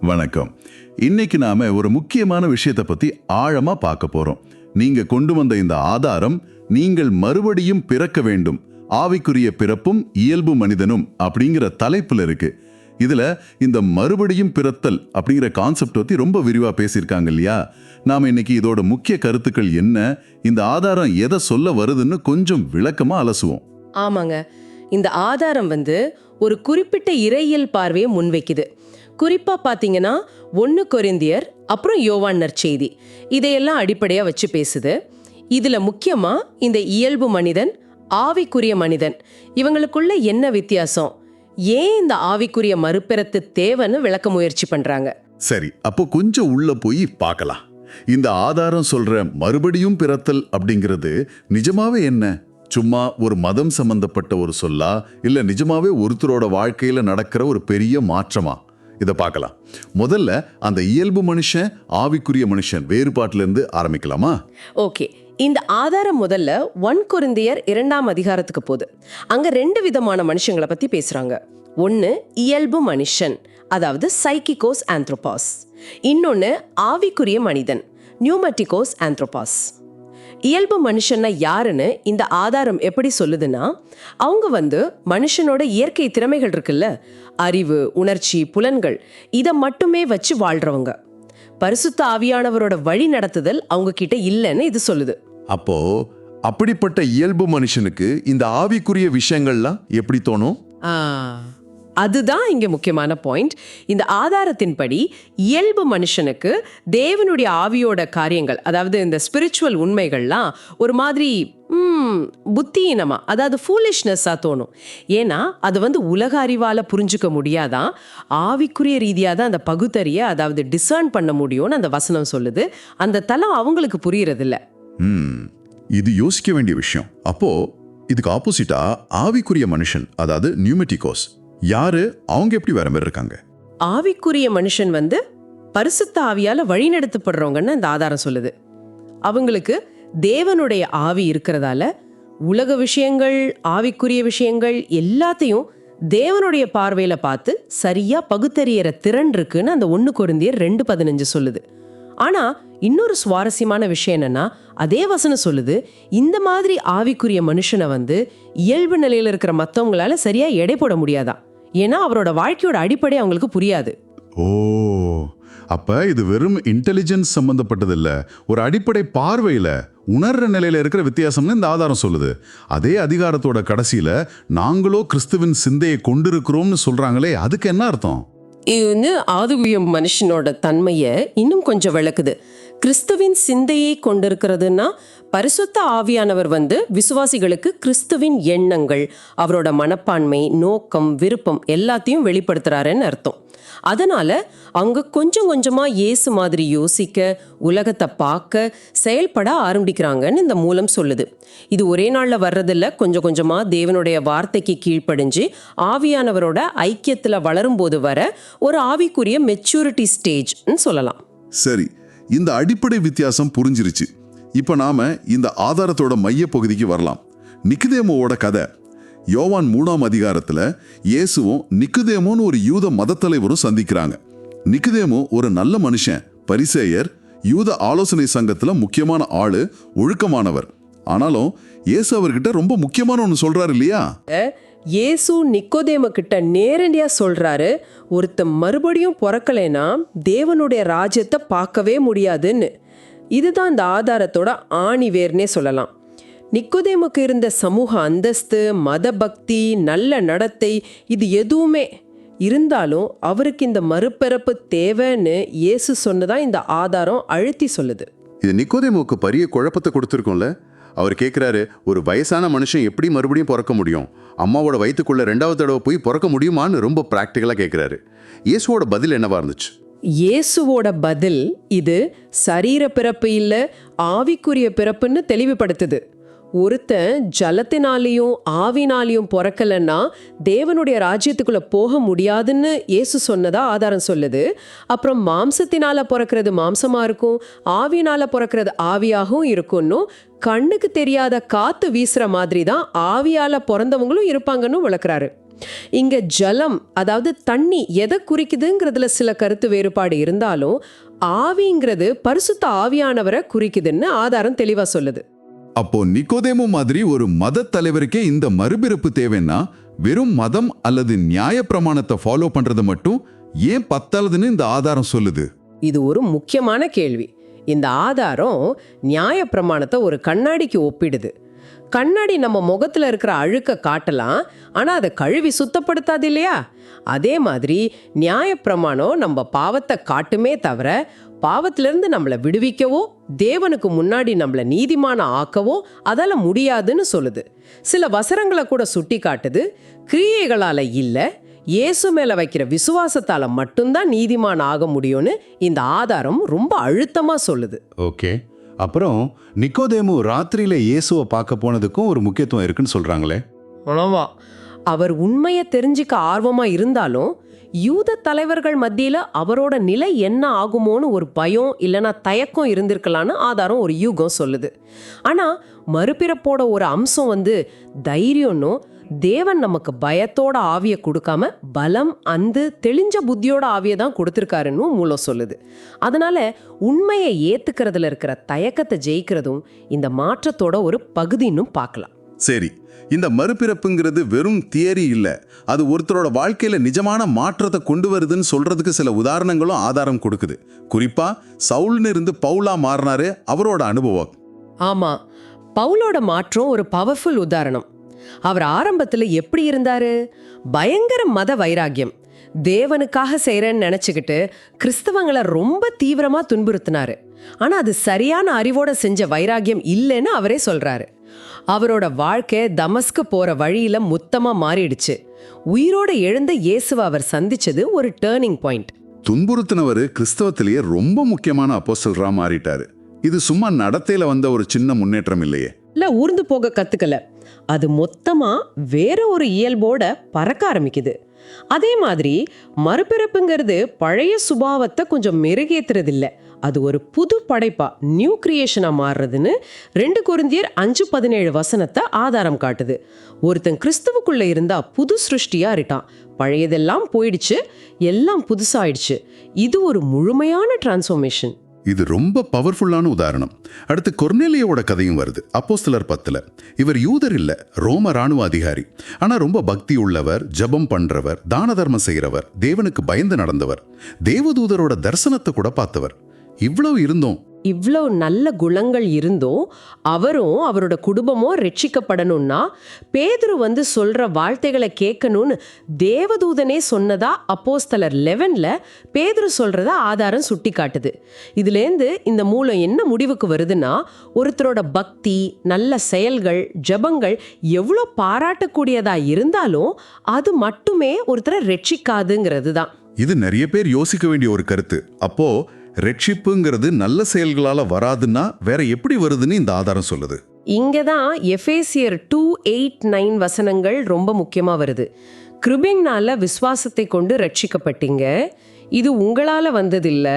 வணக்கம். இன்னைக்கு நாம ஒரு முக்கியமான விஷயத்தை பத்தி ஆழமா பார்க்க போறோம். நீங்க கொண்டு வந்த இந்த ஆதாரம் நீங்கள் மறுபடியும் பிறக்க வேண்டும். ஆவிக்குரிய பிறப்பும் இயல்பு மனிதனும் அப்படிங்கிற தலைப்புல இருக்கு. இதுல இந்த மறுபடியும் பிறத்தல் அப்படிங்கிற கான்செப்ட் பத்தி ரொம்ப விரிவா பேசியிருக்காங்க இல்லையா? நாம இன்னைக்கு இதோட முக்கிய கருத்துக்கள் என்ன? இந்த ஆதாரம் எதை சொல்ல வருதுன்னு கொஞ்சம் விளக்கமா அலசுவோம். ஆமாங்க. இந்த ஆதாரம் வந்து ஒரு குறிப்பிட்ட இறையியல் பார்வையை முன்வைக்குது. குறிப்பாக பார்த்தீங்கன்னா ஒன்று கொரிந்தியர் அப்புறம் யோவான் நற்செய்தி. இதையெல்லாம் அடிப்படையாக வச்சு பேசுது. இதில் முக்கியமாக இந்த இயல்பு மனிதன் ஆவிக்குரிய மனிதன் இவங்களுக்குள்ள என்ன வித்தியாசம்? ஏன் இந்த ஆவிக்குரிய மறுபிறத்து தேவைன்னு விளக்க முயற்சி பண்ணுறாங்க சரி அப்போ கொஞ்சம் உள்ள போய் பார்க்கலாம். இந்த ஆதாரம் சொல்ற மறுபடியும் பிறத்தல் அப்படிங்கிறது நிஜமாவே என்ன? சும்மா ஒரு மதம் சம்பந்தப்பட்ட ஒரு சொல்லா இல்ல நிஜமாவே ஒருத்தரோட வாழ்க்கையில நடக்கிற ஒரு பெரிய மாற்றமா? இதை பார்க்கலாம். முதல்ல அந்த இயல்பு மனுஷன் ஆவிக்குரிய மனுஷன் வேறுபாட்டிலிருந்து ஆரம்பிக்கலாமா? ஓகே. இந்த ஆதாரம் முதல்ல ஒன் குருந்தியர் இரண்டாம் அதிகாரத்துக்கு போகுது. அங்கே ரெண்டு விதமான மனுஷங்களை பற்றி பேசுகிறாங்க ஒன்று இயல்பு மனுஷன் அதாவது சைக்கிகோஸ் ஆந்த்ரோபாஸ் இன்னொன்று ஆவிக்குரிய மனிதன் நியூமட்டிகோஸ் ஆந்த்ரோபாஸ் இயல்பு மனுஷன்னா யாருன்னு இந்த ஆதாரம் எப்படி சொல்லுதுன்னா அவங்க வந்து மனுஷனோட இயற்கை திறமைகள் இருக்குல்ல அறிவு உணர்ச்சி புலன்கள் இதை மட்டுமே வச்சு வாழ்றவங்க. பரிசுத்த ஆவியானவரோட வழி நடத்துதல் அவங்க கிட்ட இல்லைன்னு இது சொல்லுது. அப்போ அப்படிப்பட்ட இயல்பு மனுஷனுக்கு இந்த ஆவிக்குரிய விஷயங்கள்லாம் எப்படி தோணும்? அதுதான் இங்கே முக்கியமான பாயிண்ட் இந்த ஆதாரத்தின்படி இயல்பு மனுஷனுக்கு தேவனுடைய ஆவியோட காரியங்கள் அதாவது இந்த ஸ்பிரிச்சுவல் உண்மைகள்லாம் ஒரு மாதிரி ம், அதாவது ஃபூலிஷ்னஸ்ஸாக தோணும். ஏன்னா அது வந்து உலக அறிவால் புரிஞ்சுக்க முடியாதான் ஆவிக்குரிய ரீதியாக தான் அந்த பகுத்தறிய அதாவது டிசர்ன் பண்ண முடியும்னு அந்த வசனம் சொல்லுது. அந்த தலம் அவங்களுக்கு புரியறதில்ல. இது யோசிக்க வேண்டிய விஷயம். அப்போ இதுக்கு ஆப்போசிட்டா ஆவிக்குரிய மனுஷன் அதாவது நியூமெட்டிகோஸ் யாரு? அவங்க எப்படி வேற மாதிரி இருக்காங்க? ஆவிக்குரிய மனுஷன் வந்து பரிசுத்த ஆவியால வழிநடத்தப்படுறவங்கன்னு இந்த ஆதாரம் சொல்லுது. அவங்களுக்கு தேவனுடைய ஆவி இருக்கிறதால உலக விஷயங்கள் ஆவிக்குரிய விஷயங்கள் எல்லாத்தையும் தேவனுடைய பார்வையில பார்த்து சரியா பகுத்தறியற திறன் இருக்குன்னு அந்த ஒன்று குருந்தியர் ரெண்டு பதினஞ்சு சொல்லுது. ஆனா இன்னொரு சுவாரஸ்யமான விஷயம் என்னன்னா அதே வசனம் சொல்லுது இந்த மாதிரி ஆவிக்குரிய மனுஷனை வந்து இயல்பு நிலையில இருக்கிற மற்றவங்களால சரியா எடை போட முடியாதான். ஏன்னா அவரோட வாழ்க்கையோட அடிப்படை அவங்களுக்கு புரியாது. ஓ அப்ப இது வெறும் இன்டெலிஜென்ஸ் சம்பந்தப்பட்டது இல்ல ஒரு அடிப்படை பார்வையில உணர்ற நிலையில இருக்கிற வித்தியாசம்னு இந்த ஆதாரம் சொல்லுது. அதே அதிகாரத்தோட கடைசியில நாங்களோ கிறிஸ்துவின் சிந்தையை கொண்டிருக்கிறோம்னு சொல்றாங்களே அதுக்கு என்ன அர்த்தம்? இது வந்து ஆதுவிய மனுஷனோட தன்மையை இன்னும் கொஞ்சம் விளக்குது. கிறிஸ்துவின் சிந்தையை கொண்டிருக்கிறதுன்னா பரிசுத்த ஆவியானவர் வந்து விசுவாசிகளுக்கு கிறிஸ்துவின் எண்ணங்கள் அவரோட மனப்பான்மை நோக்கம் விருப்பம் எல்லாத்தையும் வெளிப்படுத்துறாருன்னு அர்த்தம். அதனால அங்க கொஞ்சம் கொஞ்சமா இயேசு மாதிரி யோசிக்க உலகத்தை பார்க்க செயல்பட ஆரம்பிக்கிறாங்கன்னு இந்த மூலம் சொல்லுது. இது ஒரே நாள்ல வர்றதில்ல கொஞ்சம் கொஞ்சமா தேவனுடைய வார்த்தைக்கு கீழ்ப்படிஞ்சு ஆவியானவரோட ஐக்கியத்துல வளரும்போது வர ஒரு ஆவிக்குரிய மெச்சூரிட்டி ஸ்டேஜ்னு சொல்லலாம். சரி இந்த அடிப்படை வித்தியாசம் புரிஞ்சிருச்சு. இப்ப நாம இந்த ஆதாரத்தோட மைய பகுதிக்கு வரலாம். நிக்குதேமோவோட கதை. யோவான் மூணாம் அதிகாரத்துல இயேசுவும் நிக்குதேமோன்னு ஒரு யூத மதத்தலைவரும் சந்திக்கிறாங்க. நிக்குதேமோ ஒரு நல்ல மனுஷன் பரிசேயர் யூத ஆலோசனை சங்கத்துல முக்கியமான ஆளு ஒழுக்கமானவர். ஆனாலும் இயேசு அவர்கிட்ட ரொம்ப முக்கியமான ஒன்று சொல்றாரு இல்லையா? இயேசு நிக்கோதேம கிட்ட நேரடியாக சொல்கிறாரு ஒருத்தன் மறுபடியும் பிறக்கலைன்னா தேவனுடைய ராஜ்யத்தை பார்க்கவே முடியாதுன்னு. இதுதான் இந்த ஆதாரத்தோட ஆணி வேர்னே சொல்லலாம். நிக்கோதேமுக்கு இருந்த சமூக அந்தஸ்து மத பக்தி நல்ல நடத்தை இது எதுவுமே இருந்தாலும் அவருக்கு இந்த மறுபிறப்பு தேவைன்னு இயேசு சொன்னதான் இந்த ஆதாரம் அழுத்தி சொல்லுது. இது நிக்கோதேமுக்கு பெரிய குழப்பத்தை கொடுத்துருக்கோம்ல? அவர் கேட்குறாரு ஒரு வயசான மனுஷன் எப்படி மறுபடியும் பிறக்க முடியும்? அம்மாவோட வயிற்றுக்குள்ளே ரெண்டாவது தடவை போய் பிறக்க முடியுமான்னு ரொம்ப ப்ராக்டிக்கலாக கேட்குறாரு இயேசுவோட பதில் என்னவா இருந்துச்சு? இயேசுவோட பதில் இது சரீர பிறப்பு இல்லை ஆவிக்குரிய பிறப்புன்னு தெளிவுபடுத்துது. ஒருத்தன் ஜலத்தினாலையும் ஆவினாலையும் பிறக்கலன்னா தேவனுடைய ராஜ்யத்துக்குள்ள போக முடியாதுன்னு இயேசு சொன்னதா ஆதாரம் சொல்லுது. அப்புறம் மாம்சத்தினால பிறக்கிறது மாம்சமா இருக்கும் ஆவினால பிறக்கிறது ஆவியாகவும் இருக்கும்னு கண்ணுக்கு தெரியாத காத்து வீசுற மாதிரி தான் ஆவியால பிறந்தவங்களும் இருப்பாங்கன்னு விளக்குறாரு. இங்க ஜலம் அதாவது தண்ணி எதை குறிக்குதுங்கிறதுல சில கருத்து வேறுபாடு இருந்தாலும் ஆவிங்கிறது பரிசுத்த ஆவியானவரை குறிக்குதுன்னு ஆதாரம் தெளிவா சொல்லுது. அப்போ நிக்கோதேமு மாதிரி ஒரு மத தலைவருக்கே இந்த மறுபிறப்பு தேவைன்னா வெறும் மதம் அல்லது நியாய பிரமாணத்தை ஃபாலோ பண்றது மட்டும் ஏன் பத்தாதுன்னு இந்த ஆதாரம் சொல்லுது? இது ஒரு முக்கியமான கேள்வி. இந்த ஆதாரம் நியாய பிரமாணத்தை ஒரு கண்ணாடிக்கு ஒப்பிடுது. கண்ணாடி நம்ம முகத்தில் இருக்கிற அழுக்க காட்டலாம் ஆனால் அதை கழுவி சுத்தப்படுத்தாது இல்லையா? அதே மாதிரி நியாய பிரமாணம் நம்ம பாவத்தை காட்டுமே தவிர பாவத்திலிருந்து நம்மளை விடுவிக்கவோ தேவனுக்கு முன்னாடி நம்மளை நீதிமான ஆக்கவோ அதால முடியாதுன்னு சொல்லுது. சில வசனங்களை கூட சுட்டி காட்டுது கிரியைகளால இல்லை இயேசு மேல வைக்கிற விசுவாசத்தால மட்டும்தான் நீதிமான் ஆக முடியும்னு இந்த ஆதாரம் ரொம்ப அழுத்தமா சொல்லுது. ஓகே. அப்புறம் நிக்கோதேமு ராத்திரியில இயேசுவை பார்க்க போனதுக்கும் ஒரு முக்கியத்துவம் இருக்குன்னு சொல்றாங்களே? ஆமா. அவர் உண்மையை தெரிஞ்சுக்க ஆர்வமா இருந்தாலும் யூத தலைவர்கள் மத்தியில் அவரோட நிலை என்ன ஆகுமோன்னு ஒரு பயம் இல்லைன்னா தயக்கம் இருந்திருக்கலான்னு ஆதாரம் ஒரு யூகம் சொல்லுது. ஆனால் மறுபிறப்போட ஒரு அம்சம் வந்து தைரியம்னும் தேவன் நமக்கு பயத்தோட ஆவியை கொடுக்காம பலம் அந்து தெளிஞ்ச புத்தியோட ஆவியை தான் கொடுத்துருக்காருன்னு மூலம் சொல்லுது. அதனால உண்மையை ஏத்துக்கிறதுல இருக்கிற தயக்கத்தை ஜெயிக்கிறதும் இந்த மாற்றத்தோட ஒரு பகுதின்னு பார்க்கலாம். சரி இந்த மறுபிறப்புங்கிறது வெறும் தியரி இல்லை. அது ஒருத்தரோட வாழ்க்கையில் நிஜமான மாற்றத்தை கொண்டு வருதுன்னு சொல்றதுக்கு சில உதாரணங்களும் ஆதாரம் கொடுக்குது. குறிப்பா சவுல்னு இருந்து பவுலா மாறினாரு அவரோட அனுபவம். ஆமா பவுலோட மாற்றம் ஒரு பவர்ஃபுல் உதாரணம். அவர் ஆரம்பத்தில் எப்படி இருந்தாரு? பயங்கர மத வைராக்கியம். தேவனுக்காக செய்கிறேன்னு நினச்சிக்கிட்டு கிறிஸ்தவங்களை ரொம்ப தீவிரமாக துன்புறுத்தினாரு. ஆனால் அது சரியான அறிவோட செஞ்ச வைராகியம் இல்லைன்னு அவரே சொல்கிறாரு அவரோட வாழ்க்கை தமஸ்கு போற வழியில மொத்தமா மாறிடுச்சு. உயிரோட எழுந்த இயேசுவை அவர் சந்திச்சது ஒரு டேர்னிங் பாயிண்ட் துன்புறுத்தினவர் கிறிஸ்தவத்திலேயே ரொம்ப முக்கியமான அப்போஸ்தலரா மாறிட்டாரு. இது சும்மா நடத்தையில வந்த ஒரு சின்ன முன்னேற்றம் இல்லையே. இல்ல ஊர்ந்து போக கத்துக்கல. அது மொத்தமா வேற ஒரு இயல்போட பறக்க ஆரம்பிக்குது. அதே மாதிரி மறுபிறப்புங்கிறது பழைய சுபாவத்தை கொஞ்சம் மெருகேத்துறது இல்ல அது ஒரு புது படைப்பா நியூ கிரியேஷனா மாறுறதுன்னு ரெண்டு குருந்தியர் அஞ்சு பதினேழு வசனத்தை ஆதாரம் காட்டுது. ஒருத்தன் கிறிஸ்துவுக்குள்ள இருந்தா புது சிருஷ்டியா இருட்டான் பழையதெல்லாம் போயிடுச்சு எல்லாம் புதுசாயிடுச்சு. இது ஒரு முழுமையான டிரான்ஸ்ஃபர்மேஷன் இது ரொம்ப பவர்ஃபுல்லான உதாரணம். அடுத்து கொர்னேலியோட கதையும் வருது. அப்போஸ்தலர் பத்துல. இவர் யூதர் இல்ல ரோம ராணுவ அதிகாரி. ஆனா ரொம்ப பக்தி உள்ளவர் ஜெபம் பண்றவர் தான தர்மம் செய்கிறவர் தேவனுக்கு பயந்து நடந்தவர். தேவதூதரோட தரிசனத்தை கூட பார்த்தவர். இவ்வளவு இருந்தோம். இவ்வளோ நல்ல குணங்கள் இருந்தும் அவரும் அவரோட குடும்பமும் ரட்சிக்கப்படணும்னா பேதுரு வந்து சொல்ற வார்த்தைகளை கேட்கணும்னு தேவதூதனே சொன்னதா அப்போஸ்தலர் லெவனில் பேதுரு சொல்றத ஆதாரம் சுட்டி காட்டுது இதுலேருந்து இந்த மூலம் என்ன முடிவுக்கு வருதுன்னா ஒருத்தரோட பக்தி நல்ல செயல்கள் ஜெபங்கள் எவ்வளோ பாராட்டக்கூடியதா இருந்தாலும் அது மட்டுமே ஒருத்தரை ரட்சிக்காதுங்கிறது தான் இது நிறைய பேர் யோசிக்க வேண்டிய ஒரு கருத்து. அப்போ ரட்சிப்புங்கிறது நல்ல செயல்களால வராதுன்னா வேற எப்படி வருதுன்னு இந்த ஆதாரம் சொல்லுது. இங்கே தான் எஃபேசியர் டூ எயிட் நைன் வசனங்கள் ரொம்ப முக்கியமாக வருது. கிருபிங்னால விசுவாசத்தை கொண்டு ரட்சிக்கப்பட்டீங்க. இது உங்களால் வந்ததில்ல.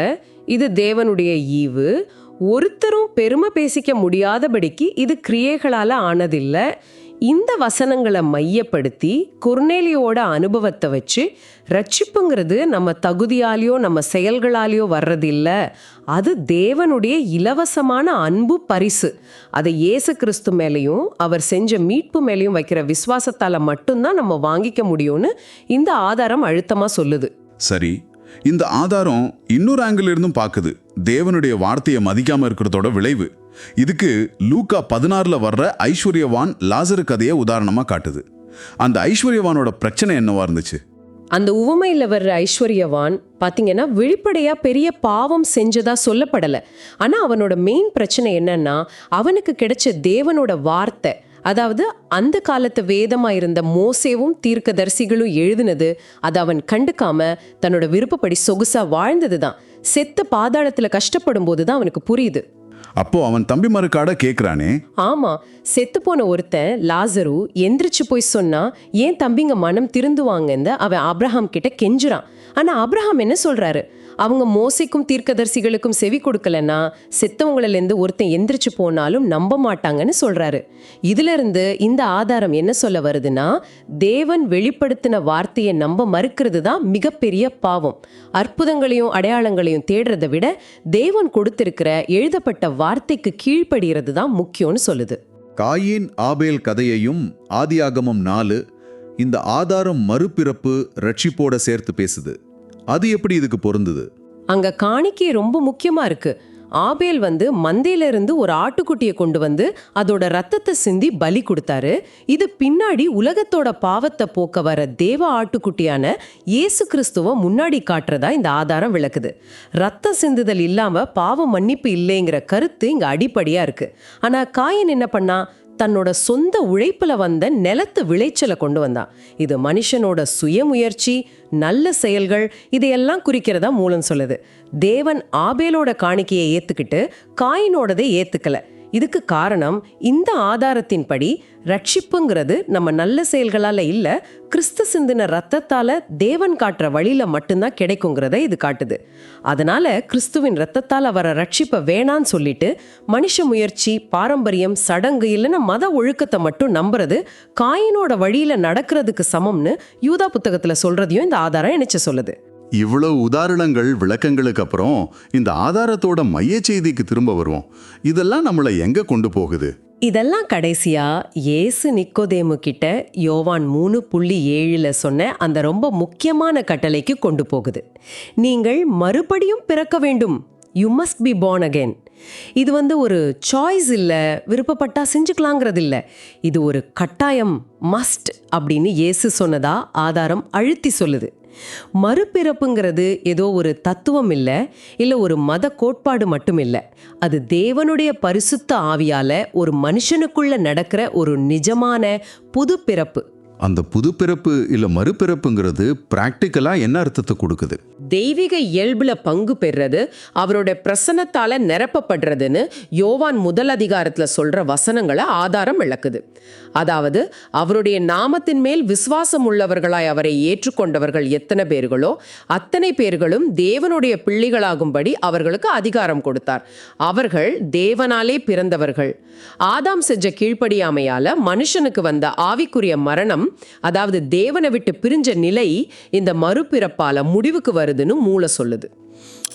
இது தேவனுடைய ஈவு. ஒருத்தரும் பெருமை பேசிக்க முடியாதபடிக்கு இது கிரியைகளால் ஆனதில்லை. இந்த வசனங்களை மையப்படுத்தி குர்நேலியோட அனுபவத்தை வச்சு ரட்சிப்புங்கிறது நம்ம தகுதியாலேயோ நம்ம செயல்களாலேயோ வர்றதில்ல. அது தேவனுடைய இலவசமான அன்பு பரிசு. அதை இயேசு கிறிஸ்து மேலேயும் அவர் செஞ்ச மீட்பு மேலேயும் வைக்கிற விசுவாசத்தால் மட்டும்தான் நம்ம வாங்கிக்க முடியும்னு இந்த ஆதாரம் அழுத்தமாக சொல்லுது. சரி இந்த ஆதாரம் இன்னொரு ஆங்கிள் இருந்தும் பார்க்குது. தேவனுடைய வார்த்தையை மதிக்காமல் இருக்கிறதோட விளைவு. இதுக்கு லூக்கா பதினாறுல வர்ற ஐஸ்வர்யவான் லாசரு கதையை உதாரணமாக காட்டுது. அந்த ஐஸ்வர்யவானோட பிரச்சனை என்னவா இருந்துச்சு? அந்த உவமையில் வர்ற ஐஸ்வர்யவான் பார்த்தீங்கன்னா வெளிப்படையாக பெரிய பாவம் செஞ்சதா சொல்லப்படலை. ஆனால் அவனோட மெயின் பிரச்சனை என்னன்னா அவனுக்கு கிடைச்ச தேவனோட வார்த்தை அதாவது அந்த காலத்து வேதமா இருந்த மோசேவும் தீர்க்கதரிசிகளும் எழுதினது அதை அவன் கண்டுக்காம தன்னோட விருப்பப்படி சொகுசா வாழ்ந்தது தான் செத்த பாதாளத்துல கஷ்டப்படும் போது தான் அவனுக்கு புரியுது. அப்போ அவன் தம்பிமாருக்காட கேக்குறானே? ஆமா செத்து போன ஒருத்தன் லாசரு எந்திரிச்சு போய் சொன்னா ஏன் தம்பிங்க மனம் திருந்துவாங்கன்னு அவன் ஆபிரகாம் கிட்ட கெஞ்சுறான். ஆனா ஆபிரகாம் என்ன சொல்றாரு? அவங்க மோசைக்கும் தீர்க்கதரிசிகளுக்கும் செவி கொடுக்கலன்னா செத்தவங்களிலேருந்து ஒருத்தன் எந்திரிச்சு போனாலும் நம்ப மாட்டாங்கன்னு சொல்கிறாரு இதிலிருந்து இந்த ஆதாரம் என்ன சொல்ல வருதுன்னா தேவன் வெளிப்படுத்தின வார்த்தையை நம்ப மறுக்கிறது தான் மிகப்பெரிய பாவம். அற்புதங்களையும் அடையாளங்களையும் தேடுறதை விட தேவன் கொடுத்திருக்கிற எழுதப்பட்ட வார்த்தைக்கு கீழ்ப்படுகிறது தான் முக்கியம்னு சொல்லுது. காயின் ஆபேல் கதையையும் ஆதியாகமம் நாலு இந்த ஆதாரம் மறுபிறப்பு ரட்சிப்போட சேர்த்து பேசுது. அது எப்படி இதுக்கு பொருந்துது? அங்க காணிக்கை ரொம்ப முக்கியமா இருக்கு. ஆபேல் வந்து மந்தையில இருந்து ஒரு ஆட்டுக்குட்டியை கொண்டு வந்து அதோட ரத்தத்தை சிந்தி பலி கொடுத்தாரு. இது பின்னாடி உலகத்தோட பாவத்தை போக்க வர தேவ ஆட்டுக்குட்டியான இயேசு கிறிஸ்துவ முன்னாடி காட்டுறதா இந்த ஆதாரம் விளக்குது. ரத்தம் சிந்துதல் இல்லாம பாவ மன்னிப்பு இல்லைங்கிற கருத்து இங்க அடிப்படையா இருக்கு. ஆனா காயன் என்ன பண்ணா தன்னோட சொந்த உழைப்புல வந்த நிலத்து விளைச்சலை கொண்டு வந்தான். இது மனுஷனோட சுயமுயற்சி நல்ல செயல்கள் இதையெல்லாம் குறிக்கிறதா மூலம் சொல்லுது. தேவன் ஆபேலோட காணிக்கையை ஏத்துக்கிட்டு காயினோடதை ஏத்துக்கல. இதுக்கு காரணம் இந்த ஆதாரத்தின்படி ரட்சிப்புங்கிறது நம்ம நல்ல செயல்களால் இல்லை கிறிஸ்து சிந்தின ரத்தத்தால் தேவன் காட்டுற வழியில மட்டும்தான் கிடைக்குங்கிறத இது காட்டுது. அதனால் கிறிஸ்துவின் ரத்தத்தால் வர ரட்சிப்பை வேணான்னு சொல்லிட்டு மனுஷ முயற்சி பாரம்பரியம் சடங்கு இல்லைன்னா மத ஒழுக்கத்தை மட்டும் நம்புறது காயினோட வழியில் நடக்கிறதுக்கு சமம்னு யூதா புத்தகத்தில் சொல்கிறதையும் இந்த ஆதாரம் இணைச்சு சொல்லுது. இவ்வளவு உதாரணங்கள் விளக்கங்களுக்கு அப்புறம் இந்த ஆதாரத்தோட மைய செய்திக்கு திரும்ப வருவோம். இதெல்லாம் நம்மளை எங்க கொண்டு போகுது? இதெல்லாம் கடைசியா ஏசு நிக்கோதேமு கிட்ட யோவான் மூணு புள்ளி ஏழுல சொன்ன அந்த ரொம்ப முக்கியமான கட்டளைக்கு கொண்டு போகுது. நீங்கள் மறுபடியும் பிறக்க வேண்டும். You must be born again இது வந்து ஒரு சாய்ஸ் இல்லை விருப்பப்பட்டா செஞ்சுக்கலாங்கிறது இல்லை இது ஒரு கட்டாயம் மஸ்ட் அப்படின்னு ஏசு சொன்னதா ஆதாரம் அழுத்தி சொல்லுது. மறுபிறப்புங்கிறது ஏதோ ஒரு தத்துவம் இல்லை இல்லை ஒரு மத கோட்பாடு மட்டும் இல்லை. அது தேவனுடைய பரிசுத்த ஆவியால ஒரு மனுஷனுக்குள்ள நடக்கிற ஒரு நிஜமான புது பிறப்பு அந்த புது பிறப்பு இல்ல மறுபிறப்புங்கிறது பிராக்டிக்கலா என்ன அர்த்தத்தை கொடுக்குது? தெய்வீக இயல்புல பங்கு பெறது அவரோட பிரசனத்தால நிரப்பப்படுறதுன்னு யோவான் முதல் அதிகாரத்துல சொல்ற வசனங்களை ஆதாரம் விளக்குது. அதாவது அவருடைய நாமத்தின் மேல் விசுவாசம் உள்ளவர்களாய் அவரை ஏற்றுக்கொண்டவர்கள் எத்தனை பேர்களோ அத்தனை பேர்களும் தேவனுடைய பிள்ளைகளாகும்படி அவர்களுக்கு அதிகாரம் கொடுத்தார். அவர்கள் தேவனாலே பிறந்தவர்கள். ஆதாம் செஞ்ச கீழ்ப்படியாமையால மனுஷனுக்கு வந்த ஆவிக்குரிய மரணம் அதாவது தேவனை விட்டு பிரிஞ்ச நிலை இந்த மறுபிறப்பால முடிவுக்கு வருதுன்னு மூல சொல்லுது.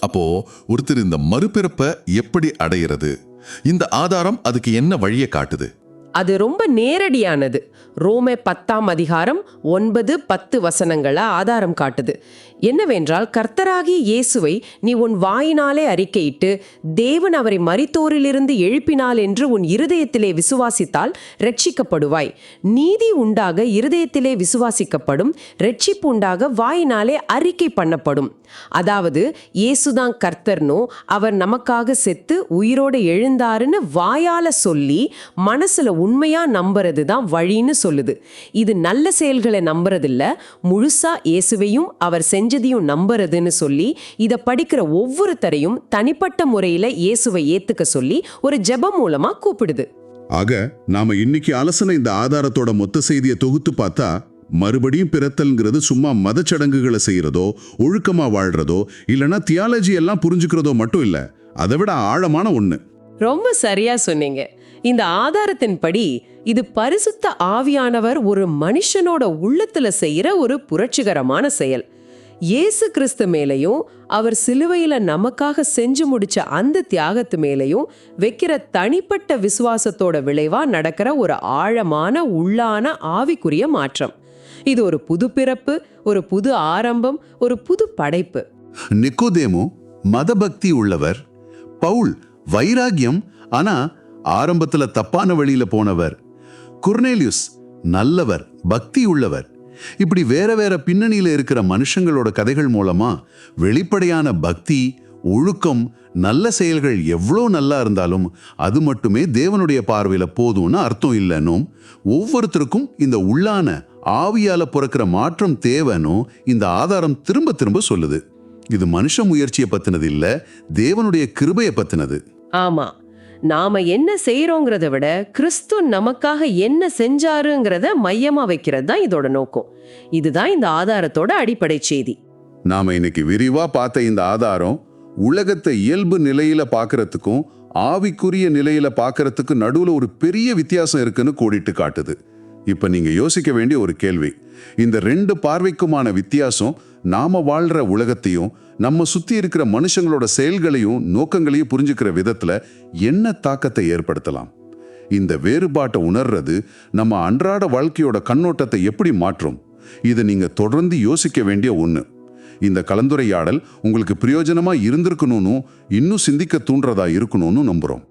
அப்போ ஒருத்தர் இந்த மறுபிறப்பை எப்படி அடையிறது? இந்த ஆதாரம் அதுக்கு என்ன வழியை காட்டுது? அது ரொம்ப நேரடியானது. ரோமே பத்தாம் அதிகாரம் ஒன்பது பத்து வசனங்களை ஆதாரம் காட்டுது. என்னவென்றால் கர்த்தராகிய இயேசுவை நீ உன் வாயினாலே அறிக்கையிட்டு தேவன் அவரை மறித்தோரிலிருந்து எழுப்பினாள் என்று உன் இருதயத்திலே விசுவாசித்தால் ரட்சிக்கப்படுவாய் நீதி உண்டாக இருதயத்திலே விசுவாசிக்கப்படும் ரட்சிப்பு உண்டாக வாயினாலே அறிக்கை பண்ணப்படும். அதாவது இயேசுதான் கர்த்தர்னோ அவர் நமக்காக செத்து உயிரோடு எழுந்தாருன்னு வாயால சொல்லி மனசுல உண்மையா நம்புறது தான் வழின்னு சொல்லுது. இது நல்ல செயல்களை நம்புறதில்ல முழுசா இயேசுவையும் அவர் செஞ்ச செஞ்சதையும் நம்புறதுன்னு சொல்லி இதை படிக்கிற ஒவ்வொருத்தரையும் தனிப்பட்ட முறையில இயேசுவை ஏத்துக்க சொல்லி ஒரு ஜெபம் மூலமா கூப்பிடுது. ஆக நாம இன்னைக்கு அலசன இந்த ஆதாரத்தோட மொத்த செய்தியை தொகுத்து பார்த்தா மறுபடியும் பிறத்தல்ங்கிறது சும்மா மதச்சடங்குகளை செய்யறதோ ஒழுக்கமா வாழ்றதோ இல்லனா தியாலஜி எல்லாம் புரிஞ்சுக்கிறதோ மட்டும் இல்ல அதை விட ஆழமான ஒண்ணு. ரொம்ப சரியா சொன்னீங்க. இந்த ஆதாரத்தின்படி இது பரிசுத்த ஆவியானவர் ஒரு மனுஷனோட உள்ளத்துல செய்யற ஒரு புரட்சிகரமான செயல். இயேசு கிறிஸ்து மேலையும் அவர் சிலுவையில நமக்காக செஞ்சு முடிச்ச அந்த தியாகத்து மேலையும் வைக்கிற தனிப்பட்ட விசுவாசத்தோட விளைவா நடக்கிற ஒரு ஆழமான உள்ளான ஆவிக்குரிய மாற்றம். இது ஒரு புது பிறப்பு ஒரு புது ஆரம்பம் ஒரு புது படைப்பு. நிக்கோதேமு மதபக்தி உள்ளவர். பவுல் வைராகியம் ஆனா ஆரம்பத்துல தப்பான வழியில போனவர். குர்னேலியுஸ் நல்லவர் பக்தி உள்ளவர். இப்படி வேற வேற பின்னணியில் இருக்கிற மனுஷங்களோட கதைகள் மூலமா வெளிப்படையான பக்தி ஒழுக்கம் நல்ல செயல்கள் எவ்வளோ நல்லா இருந்தாலும் அது மட்டுமே தேவனுடைய பார்வையில போதும்னு அர்த்தம் இல்லைன்னும் ஒவ்வொருத்தருக்கும் இந்த உள்ளான ஆவியால பிறக்கிற மாற்றம் தேவைன்னும் இந்த ஆதாரம் திரும்ப திரும்ப சொல்லுது. இது மனுஷ முயற்சியை பத்தினது இல்ல தேவனுடைய கிருபையை பத்தினது. ஆமா. நாம என்ன செய்யறோங்கிறத விட கிறிஸ்து நமக்காக என்ன செஞ்சாருங்கிறத மையமா வைக்கிறது தான் இதோட நோக்கம். இதுதான் இந்த ஆதாரத்தோட அடிப்படை செய்தி. நாம இன்னைக்கு விரிவா பார்த்த இந்த ஆதாரம் உலகத்தை இயல்பு நிலையில பார்க்கறதுக்கும் ஆவிக்குரிய நிலையில பார்க்கறதுக்கு நடுவுல ஒரு பெரிய வித்தியாசம் இருக்குன்னு கோடிட்டு காட்டுது. இப்ப நீங்க யோசிக்க வேண்டிய ஒரு கேள்வி. இந்த ரெண்டு பார்வைக்குமான வித்தியாசம் நாம வாழ்ற உலகத்தையும் நம்ம சுத்தி இருக்கிற மனுஷங்களோட செயல்களையும் நோக்கங்களையும் புரிஞ்சுக்கிற விதத்துல என்ன தாக்கத்தை ஏற்படுத்தலாம்? இந்த வேறுபாட்டை உணர்றது நம்ம அன்றாட வாழ்க்கையோட கண்ணோட்டத்தை எப்படி மாற்றும்? இதை நீங்க தொடர்ந்து யோசிக்க வேண்டிய ஒண்ணு. இந்த கலந்துரையாடல் உங்களுக்கு பிரயோஜனமா இருந்திருக்கணும்னு இன்னும் சிந்திக்க தூண்டுறதா இருக்கணும்னு நம்புறோம்.